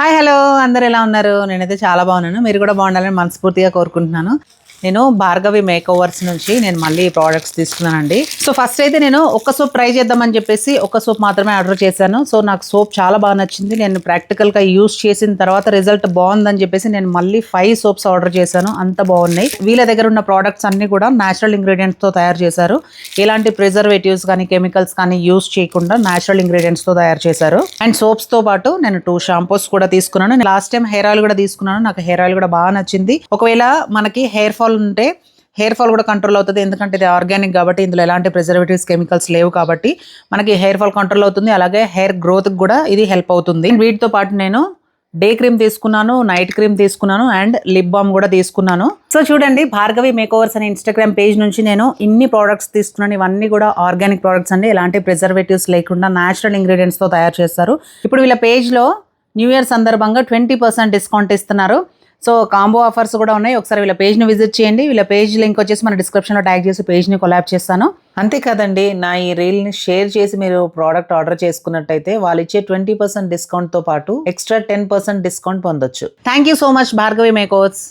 Hi hello అందరు ఎలా ఉన్నారు? నేనైతే చాలా బాగున్నాను. మీరు కూడా బాగుండాలని మనస్ఫూర్తిగా కోరుకుంటున్నాను. నేను భార్గవి మేకోవర్స్ నుంచి నేను మళ్ళీ ప్రోడక్ట్స్ తీసుకున్నానండి. సో ఫస్ట్ అయితే నేను ఒక సోప్ ట్రై చేద్దామని చెప్పేసి ఒక సోప్ మాత్రమే ఆర్డర్ చేశాను. సో నాకు సోప్ చాలా బాగా నచ్చింది. నేను ప్రాక్టికల్గా యూస్ చేసిన తర్వాత రిజల్ట్ బాగుందని చెప్పేసి నేను మళ్ళీ ఫైవ్ సోప్స్ ఆర్డర్ చేశాను. అంత బాగున్నాయి. వీళ్ళ దగ్గర ఉన్న ప్రోడక్ట్స్ అన్ని కూడా న్యాచురల్ ఇంగ్రీడియంట్స్తో తయారు చేశారు. ఎలాంటి ప్రిజర్వేటివ్స్ కానీ కెమికల్స్ కానీ యూస్ చేయకుండా న్యాచురల్ ఇంగ్రీడియంట్స్తో తయారు చేశారు. అండ్ సోప్స్తో పాటు నేను టూ షాంపూస్ కూడా తీసుకున్నాను. లాస్ట్ టైం హెయిర్ ఆయిల్ కూడా తీసుకున్నాను. నాకు హెయిర్ ఆయిల్ కూడా బాగా నచ్చింది. ఒకవేళ మనకి హెయిర్ ఫాల్ ఉంటే హెయిర్ ఫాల్ కూడా కంట్రోల్ అవుతుంది. ఎందుకంటే ఇది ఆర్గానిక్ కాబట్టి ఇందులో ఎలాంటి ప్రిజర్వేటివ్స్ కెమికల్స్ లేవు కాబట్టి మనకి హెయిర్ ఫాల్ కంట్రోల్ అవుతుంది. అలాగే హెయిర్ గ్రోత్కి కూడా ఇది హెల్ప్ అవుతుంది. వీటితో పాటు నేను డే క్రీమ్ తీసుకున్నాను నైట్ క్రీమ్ తీసుకున్నాను అండ్ లిప్ బామ్ కూడా తీసుకున్నాను. సో చూడండి భార్గవి మేకోవర్స్ అనే ఇన్స్టాగ్రామ్ పేజ్ నుంచి నేను ఇన్ని ప్రోడక్ట్స్ తీసుకున్నాను. ఇవన్నీ కూడా ఆర్గానిక్ ప్రోడక్ట్స్ అండి. ఎలాంటి ప్రిజర్వేటివ్స్ లేకుండా న్యాచురల్ ఇంగ్రీడియంట్స్తో తయారు చేస్తారు. ఇప్పుడు వీళ్ళ పేజ్లో న్యూ ఇయర్ సందర్భంగా ట్వంటీ పర్సెంట్ డిస్కౌంట్ ఇస్తున్నారు. సో కాంబో ఆఫర్స్ కూడా ఉన్నాయి. ఒకసారి వీళ్ళ పేజ్ని విజిట్ చేయండి. వీళ్ళ పేజ్ లింక్ వచ్చేసి మన డిస్క్రిప్షన్లో ట్యాగ్ చేసి పేజ్ని కొలాబ్ చేస్తాను. అంతే కదండి నా ఈ రీల్ని షేర్ చేసి మీరు ప్రోడక్ట్ ఆర్డర్ చేసుకున్నట్టయితే వాళ్ళు ఇచ్చే ట్వంటీ పర్సెంట్ డిస్కౌంట్తో పాటు ఎక్స్ట్రా టెన్ పర్సెంట్ డిస్కౌంట్ పొందొచ్చు. Thank you so much Bhargavi makeovers